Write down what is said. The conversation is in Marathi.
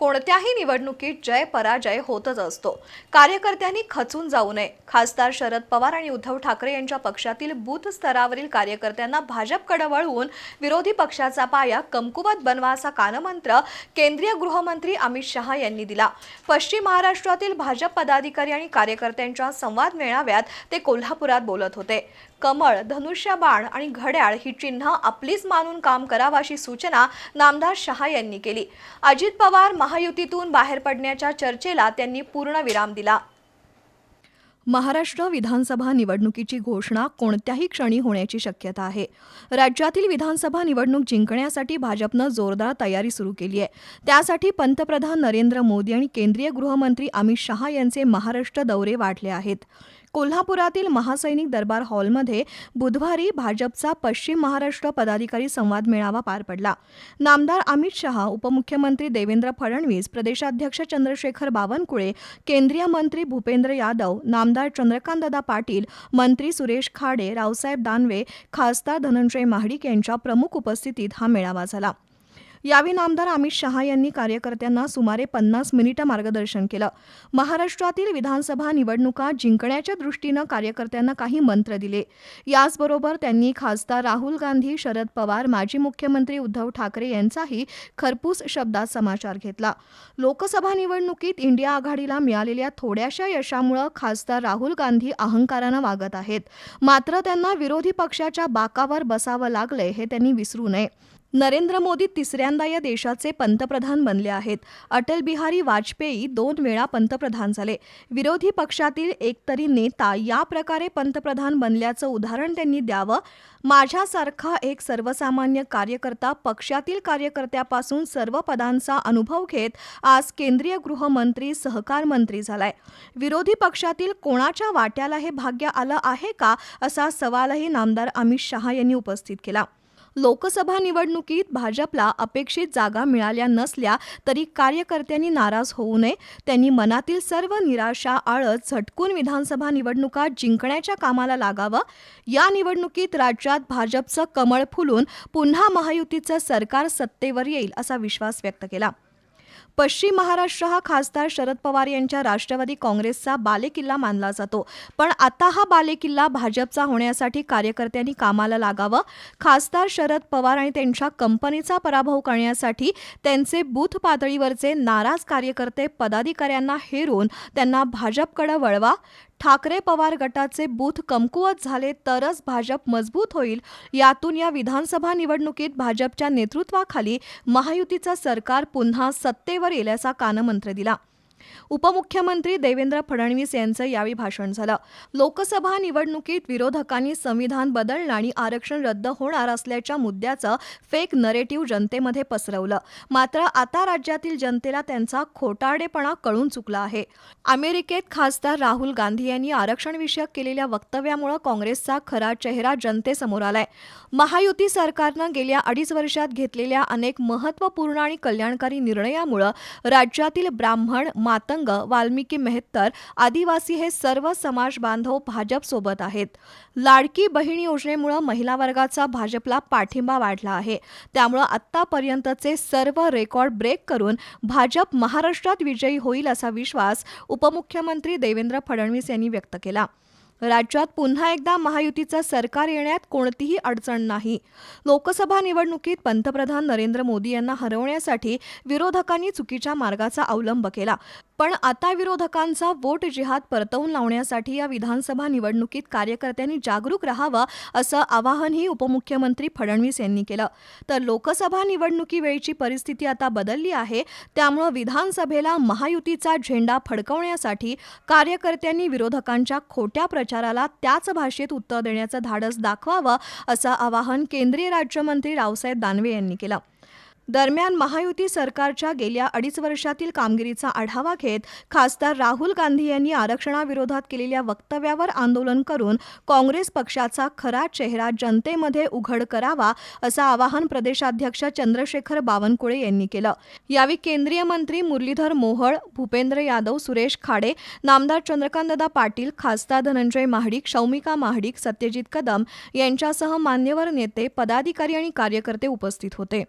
कोणत्याही निवडणुकीत जय पराजय होतच असतो. कार्यकर्त्यांनी खचून जाऊ नये. खासदार शरद पवार आणि उद्धव ठाकरे यांच्या पक्षातील बूथ स्तरावरील कार्यकर्त्यांना भाजपकडे वळवून विरोधी पक्षाचा पाया कमकुवत बनवा असा कानमंत्र केंद्रीय गृहमंत्री अमित शहा यांनी दिला. पश्चिम महाराष्ट्रातील भाजप पदाधिकारी आणि कार्यकर्त्यांच्या संवाद मेळाव्यात ते कोल्हापुरात बोलत होते. कमळ धनुष्यबाण आणि घड्याळ ही चिन्ह आपलीच मानून काम करावं अशी सूचना नामदार शहा यांनी केली. अजित पवार महायुतीतून बाहेर पडण्याच्या चर्चेला त्यांनी पूर्णविराम दिला. महाराष्ट्र विधानसभा निवडणुकीची घोषणा कोणत्याही क्षणी होण्याची शक्यता आहे. राज्यातील विधानसभा निवडणूक जिंकण्यासाठी भाजपनं जोरदार तयारी सुरू केली आहे. त्यासाठी पंतप्रधान नरेंद्र मोदी आणि केंद्रीय गृहमंत्री अमित शहा यांचे महाराष्ट्र दौरे वाढले आहेत. कोल्हापुरातील महासैनिक दरबार हॉलमध्ये बुधवारी भाजपचा पश्चिम महाराष्ट्र पदाधिकारी संवाद मेळावा पार पडला. नामदार अमित शहा उपमुख्यमंत्री देवेंद्र फडणवीस प्रदेशाध्यक्ष चंद्रशेखर बावनकुळे केंद्रीय मंत्री भूपेंद्र यादव नामदार चंद्रकांतदादा पाटील मंत्री सुरेश खाडे रावसाहेब दानवे खासदार धनंजय महाडिक यांच्या प्रमुख उपस्थितीत हा मेळावा झाला. यावेळी आमदार अमित शहा यांनी कार्यकर्त्यांना सुमारे पन्नास मिनिटं मार्गदर्शन केलं. महाराष्ट्रातील विधानसभा निवडणुका जिंकण्याच्या दृष्टीनं कार्यकर्त्यांना काही मंत्र दिले. याचबरोबर त्यांनी खासदार राहुल गांधी शरद पवार माजी मुख्यमंत्री उद्धव ठाकरे यांचाही खरपूस शब्दात समाचार घेतला. लोकसभा निवडणुकीत इंडिया आघाडीला मिळालेल्या थोड्याशा यशामुळं खासदार राहुल गांधी अहंकारानं वागत आहेत. मात्र त्यांना विरोधी पक्षाच्या बाकावर बसावं लागलंय हे त्यांनी विसरू नये. नरेंद्र मोदी तिसऱ्यांदा या देशाचे पंतप्रधान बनले आहेत. अटल बिहारी वाजपेयी दोन वेळा पंतप्रधान झाले. विरोधी पक्षातील एकतरी नेता या प्रकारे पंतप्रधान बनल्याचं उदाहरण त्यांनी द्यावं. माझ्यासारखा एक सर्वसामान्य कार्यकर्ता पक्षातील कार्यकर्त्यापासून सर्व पदांचा अनुभव घेत आज केंद्रीय गृहमंत्री सहकार मंत्री झालाय. विरोधी पक्षातील कोणाच्या वाट्याला हे भाग्य आलं आहे का असा सवालही नामदार अमित शहा यांनी उपस्थित केला. लोकसभा निवडणुकीत भाजपला अपेक्षित जागा मिळाल्या नसल्या तरी कार्यकर्त्यांनी नाराज होऊ नये. त्यांनी मनातील सर्व निराशा आळत झटकून विधानसभा निवडणुका जिंकण्याच्या कामाला लागावं. या निवडणुकीत राज्यात भाजपचं कमळ फुलून पुन्हा महायुतीचं सरकार सत्तेवर येईल असा विश्वास व्यक्त केला. पश्चिम महाराष्ट्र हा खासदार शरद पवार यांच्या राष्ट्रवादी काँग्रेसचा बालेकिल्ला मानला जातो. पण आता हा बालेकिल्ला भाजपचा होण्यासाठी कार्यकर्त्यांनी कामाला लागावं. खासदार शरद पवार आणि त्यांच्या कंपनीचा पराभव करण्यासाठी त्यांचे बूथ पातळीवरचे नाराज कार्यकर्ते पदाधिकाऱ्यांना हेरून त्यांना भाजपकडे वळवा. ठाकरे पवार गटाचे बूथ कमकुवत झाले तरच भाजप मजबूत होईल. यातून या विधानसभा निवडणुकीत भाजपच्या नेतृत्वाखाली महायुतीचं सरकार पुन्हा सत्तेवर येल्याचा कानमंत्र दिला. उपमुख्यमंत्री देवेंद्र फडणवीस यांचं यावेळी भाषण झालं. लोकसभा निवडणुकीत विरोधकांनी संविधान बदलणं आणि आरक्षण रद्द होणार असल्याच्या मुद्द्याचं फेक नरेटिव्ह जनतेमध्ये पसरवलं. मात्र आता राज्यातील जनतेला त्यांचा खोटारडेपणा कळून चुकला आहे. अमेरिकेत खासदार राहुल गांधी यांनी आरक्षणविषयक केलेल्या वक्तव्यामुळे काँग्रेसचा खरा चेहरा जनतेसमोर आलाय. महायुती सरकारनं गेल्या अडीच वर्षात घेतलेल्या अनेक महत्त्वपूर्ण आणि कल्याणकारी निर्णयामुळं राज्यातील ब्राह्मण मातंग वाल्मिकी मेहत्तर आदिवासी हे सर्व समाज बांधव भाजपसोबत आहेत. लाडकी बहीण योजनेमुळे महिला वर्गाचा भाजपला पाठिंबा वाढला आहे. त्यामुळं आत्तापर्यंतचे सर्व रेकॉर्ड ब्रेक करून भाजप महाराष्ट्रात विजयी होईल असा विश्वास उपमुख्यमंत्री देवेंद्र फडणवीस यांनी व्यक्त केला. राज्यात पुन्हा एकदा महायुतीचं सरकार येण्यात कोणतीही अडचण नाही. लोकसभा निवडणुकीत पंतप्रधान नरेंद्र मोदी यांना हरवण्यासाठी विरोधकांनी चुकीच्या मार्गाचा अवलंब केला. पण आता विरोधकांचा वोट जिहाद परतवून लावण्यासाठी या विधानसभा निवडणुकीत कार्यकर्त्यांनी जागरूक राहावं असं आवाहनही उपमुख्यमंत्री फडणवीस यांनी केलं. तर लोकसभा निवडणुकीवेळीची परिस्थिती आता बदलली आहे. त्यामुळं विधानसभेला महायुतीचा झेंडा फडकवण्यासाठी कार्यकर्त्यांनी विरोधकांच्या खोट्या प्रचाराला त्याच भाषेत उत्तर देण्याचं धाडस दाखवावं असं आवाहन केंद्रीय राज्यमंत्री रावसाहेब दानवे यांनी केलं. दरम्यान महायुती सरकारच्या गेल्या अडीच वर्षातील कामगिरीचा आढावा घेत खासदार राहुल गांधी यांनी आरक्षणाविरोधात केलेल्या वक्तव्यावर आंदोलन करून काँग्रेस पक्षाचा खरा चेहरा जनतेमध्ये उघड करावा असं आवाहन प्रदेशाध्यक्ष चंद्रशेखर बावनकुळे यांनी केलं. यावेळी केंद्रीय मंत्री मुरलीधर मोहोळ भूपेंद्र यादव सुरेश खाडे नामदार चंद्रकांतदा पाटील खासदार धनंजय महाडिक शौमिका महाडिक सत्यजित कदम यांच्यासह मान्यवर नेते पदाधिकारी आणि कार्यकर्ते उपस्थित होते.